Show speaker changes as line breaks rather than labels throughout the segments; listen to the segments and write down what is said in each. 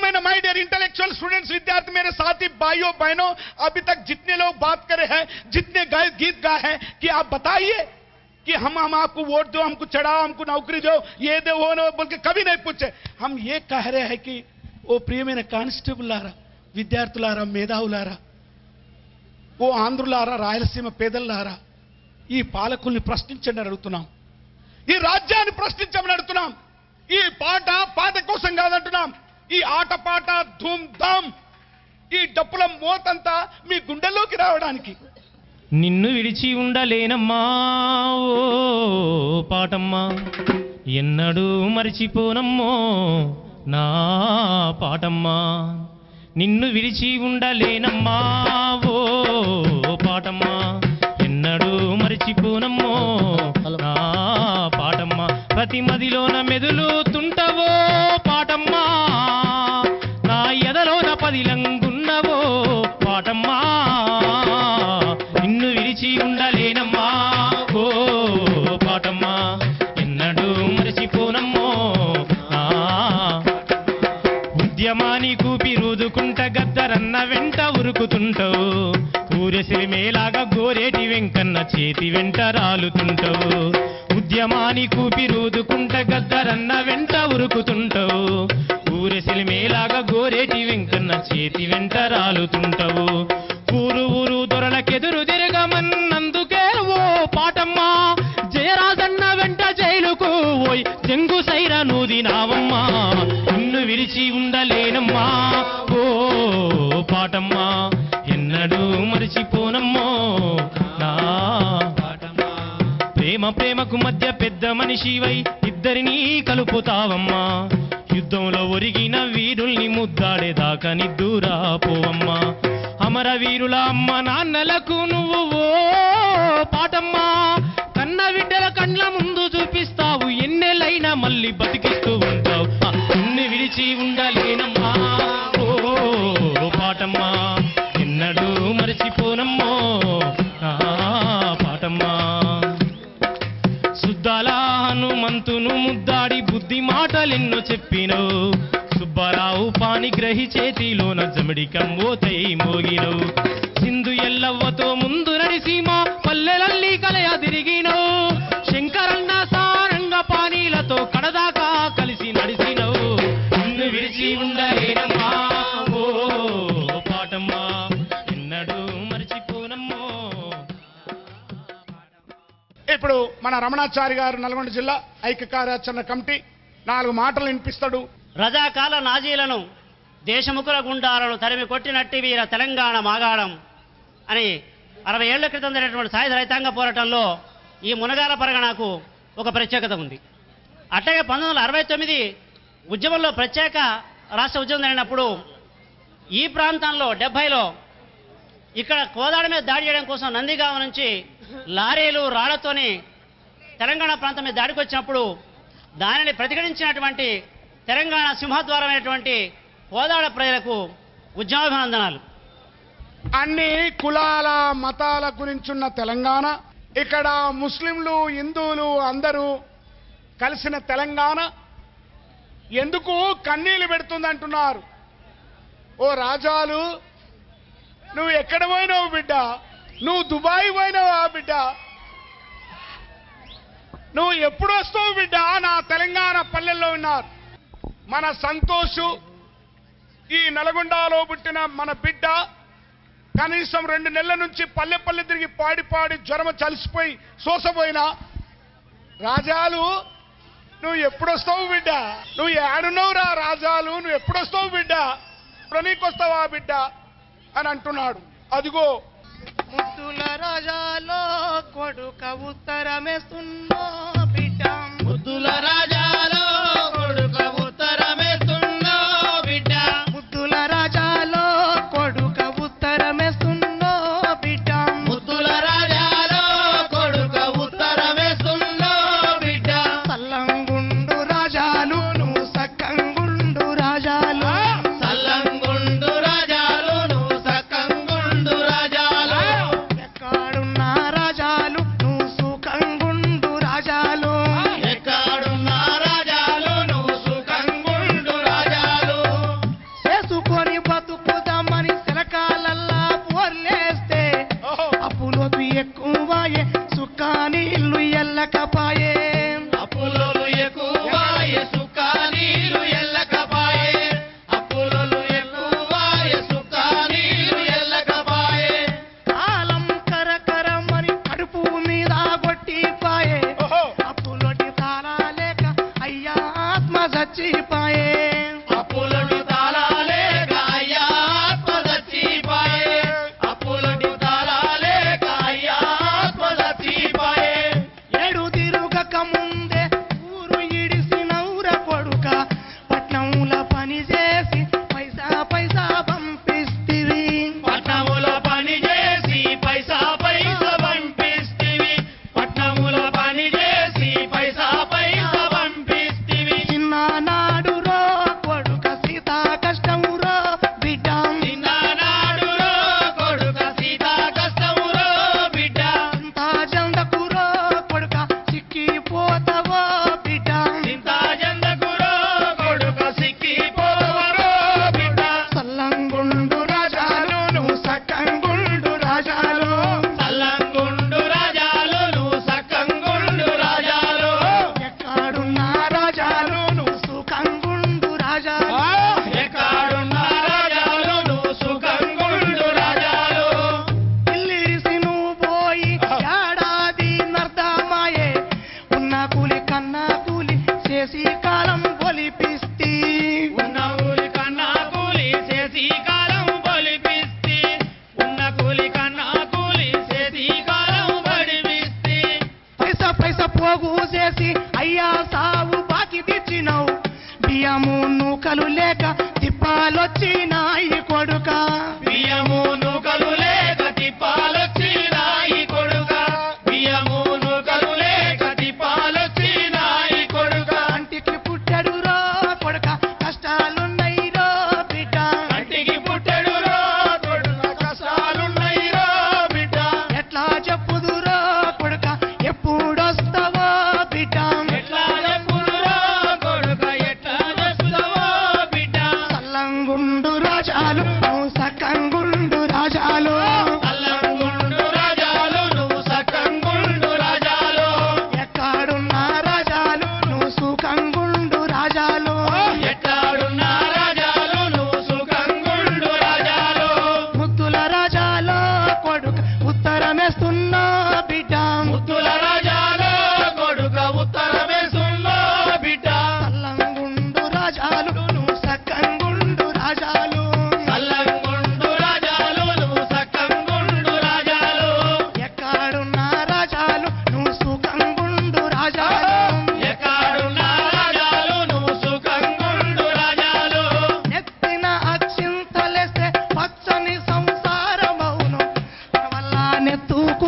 प्रियమైన my dear intellectual students विद्यार्थी, मेरे साथी, भाइयों, बहनों, अभी तक जितने लोग बात करे हैं, जितने गाय गीत गाए हैं, कि आप बताइए कि हम हम आपको वोट दो, हमको चढ़ाओ, हमको नौकरी दो, ये दो, वो बोल के कभी नहीं पूछे। हम ये कह रहे हैं कि ఓ ప్రియమైన కానిస్టేబుల్లారా విద్యార్థులారా మేధావులారా ఓ ఆంధ్రులారా రాయలసీమ పేదల్లారా ఈ పాలకుల్ని ప్రశ్నించండి అడుగుతున్నాం ఈ రాజ్యాన్ని प्रश्न అడుగుతున్నాం ఈ పాట పాట కోసం ఈ ఆట పాట ధూమ్ ధామ్ ఈ డప్పుల మోతంతా మీ గుండెల్లోకి రావడానికి.
నిన్ను విడిచి ఉండలేనమ్మా ఓ పాటమ్మా. ఎన్నడూ మరిచిపోనమ్మో నా పాటమ్మా. నిన్ను విడిచి ఉండలేనమ్మా ఓ పాటమ్మా. ఎన్నడూ మరిచిపోనమ్మో నా పాటమ్మా. ప్రతి మదిలోన మెదులుతుంటవో పాటమ్మా. వెంట ఊరెసిరి మేలాగా గోరేటి వెంకన్న చేతి వెంట రాలుతుంటావు. ఉద్యమాని కూపి రూదుకుంట గద్దరన్న వెంట ఉరుకుతుంటావు. ఊరెసిరిమేలాగా గోరేటి వెంకన్న చేతి వెంట రాలుతుంటావు. ఊరు ఊరు దొరలకెదురు తిరగమన్నందుకే ఓ పాటమ్మా. జయరాజన్న వెంట జైలుకు ఓయ్ జంగు సైర నూదినావమ్మా నిన్ను విడిచి ఉండలేనమ్మా. ఓ పాటమ్మా ఎన్నడూ మరిచిపోనమ్మో. నా ప్రేమ ప్రేమకు మధ్య పెద్ద మనిషివై ఇద్దరినీ కలుపుతావమ్మా. యుద్ధంలో ఒరిగిన వీరుల్ని ముద్దాడేదాకా నిద్దురా పోవమ్మా అమర వీరుల అమ్మ నాన్నలకు నువ్వు ఓ పాటమ్మా. కన్న బిడ్డల కండ్ల ముందు చూపిస్తావు ఎన్నెలైనా మళ్ళీ బతికిస్తూ ఉంటావు. నిన్ను విడిచి ఉండలేనమ్మా. పాటమ్మా. ఎన్నడూ మరచిపోనమ్మో. ఆ పాటమ్మా. సుద్దాల హనుమంతును ముద్దాడి బుద్ధి మాటలెన్నో చెప్పినవు సుబ్బారావు పాని గ్రహి చేతిలోన జమిడి కంబోతై
మన రమణాచారి గారు నల్గొండ జిల్లా ఐక్య కార్యాచరణ కమిటీ నాలుగు మాటలు వినిపిస్తాడు.
రజాకాల నాజీలను దేశముఖుల గుండాలను తరిమి కొట్టినట్టి వీర తెలంగాణ మాగాణం అని అరవై ఏళ్ళ క్రితం జరిగినటువంటి సాయుధ రైతాంగ పోరాటంలో ఈ మునగాల పరగణకు ఒక ప్రత్యేకత ఉంది. అట్లాగే పంతొమ్మిది వందల అరవై తొమ్మిది ఉద్యమంలో ప్రత్యేక రాష్ట్ర ఉద్యమం జరిగినప్పుడు ఈ ప్రాంతంలో డెబ్బైలో ఇక్కడ కోదాడ మీద దాడి చేయడం కోసం నందిగామ నుంచి లారీలు రాళ్ళతోని తెలంగాణ ప్రాంతం మీద దాడికి వచ్చినప్పుడు దానిని ప్రతిఘటించినటువంటి తెలంగాణ సింహద్వారమైనటువంటి కోదాడ ప్రజలకు ఉద్యమాభినందనాలు.
అన్ని కులాల మతాల గురించున్న తెలంగాణ ఇక్కడ ముస్లింలు హిందువులు అందరూ కలిసిన తెలంగాణ ఎందుకు కన్నీళ్ళు పెడుతుందంటున్నారు? ఓ రాజాలు నువ్వు ఎక్కడ పోయినావు బిడ్డ? నువ్వు దుబాయ్ పోయినావా బిడ్డ? నువ్వు ఎప్పుడు వస్తావు బిడ్డ? నా తెలంగాణ పల్లెల్లో ఉన్నారు. మన సంతోషు ఈ నల్గొండలో పుట్టిన మన బిడ్డ కనీసం రెండు నెలల నుంచి పల్లె పల్లె తిరిగి పాడి పాడి జ్వరం చలిసిపోయి సోసపోయినా రాజాలు నువ్వు ఎప్పుడొస్తావు బిడ్డ? నువ్వు ఏడున్నావు రా రాజాలు? నువ్వు ఎప్పుడొస్తావు బిడ్డ? ప్రణీకొస్తావా బిడ్డ? అని అంటున్నాడు. అదిగో
ముద్దుల రాజాలో కొడుక ఉత్తరమేస్తున్నో బిడ్డ
ముద్దుల
రాజా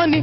అని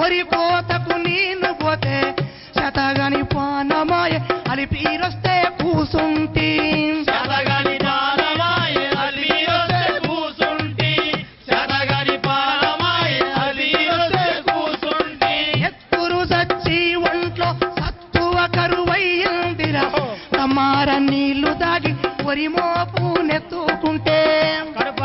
పొరిపోతకు నీళ్ళు పోతే శతగని పానమాయ అలి పీరొస్తే కూసుంటి.
శతగని పానమాయ అలి కూసుంటి. శతగని పానమాయ అలి పీరొస్తే కూసుంటి.
ఎత్తురు సచ్చి సత్తువ కరువయ్యిందిరా తమార
నీళ్ళు దాగి
పొరిమోపు నెత్తుకుంటే. కడుపు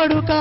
ఎవడుకా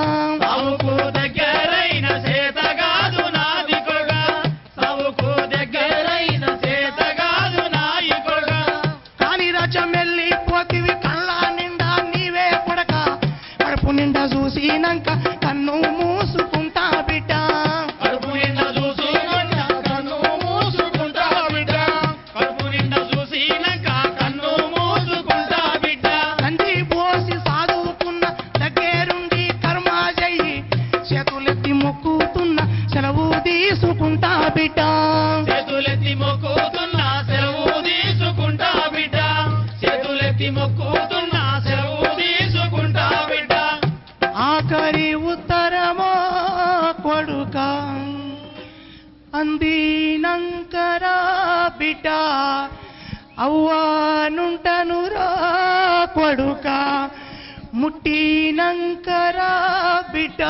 ఎత్తి మొక్కుతున్నా సెలవు తీసుకుంటా బిడ్డ ఆఖరి ఉత్తరమా కొడుక అందినంకరా బిడ్డ అవ్వనుంటనురా కొడుక ముట్టినంకరా బిడ్డ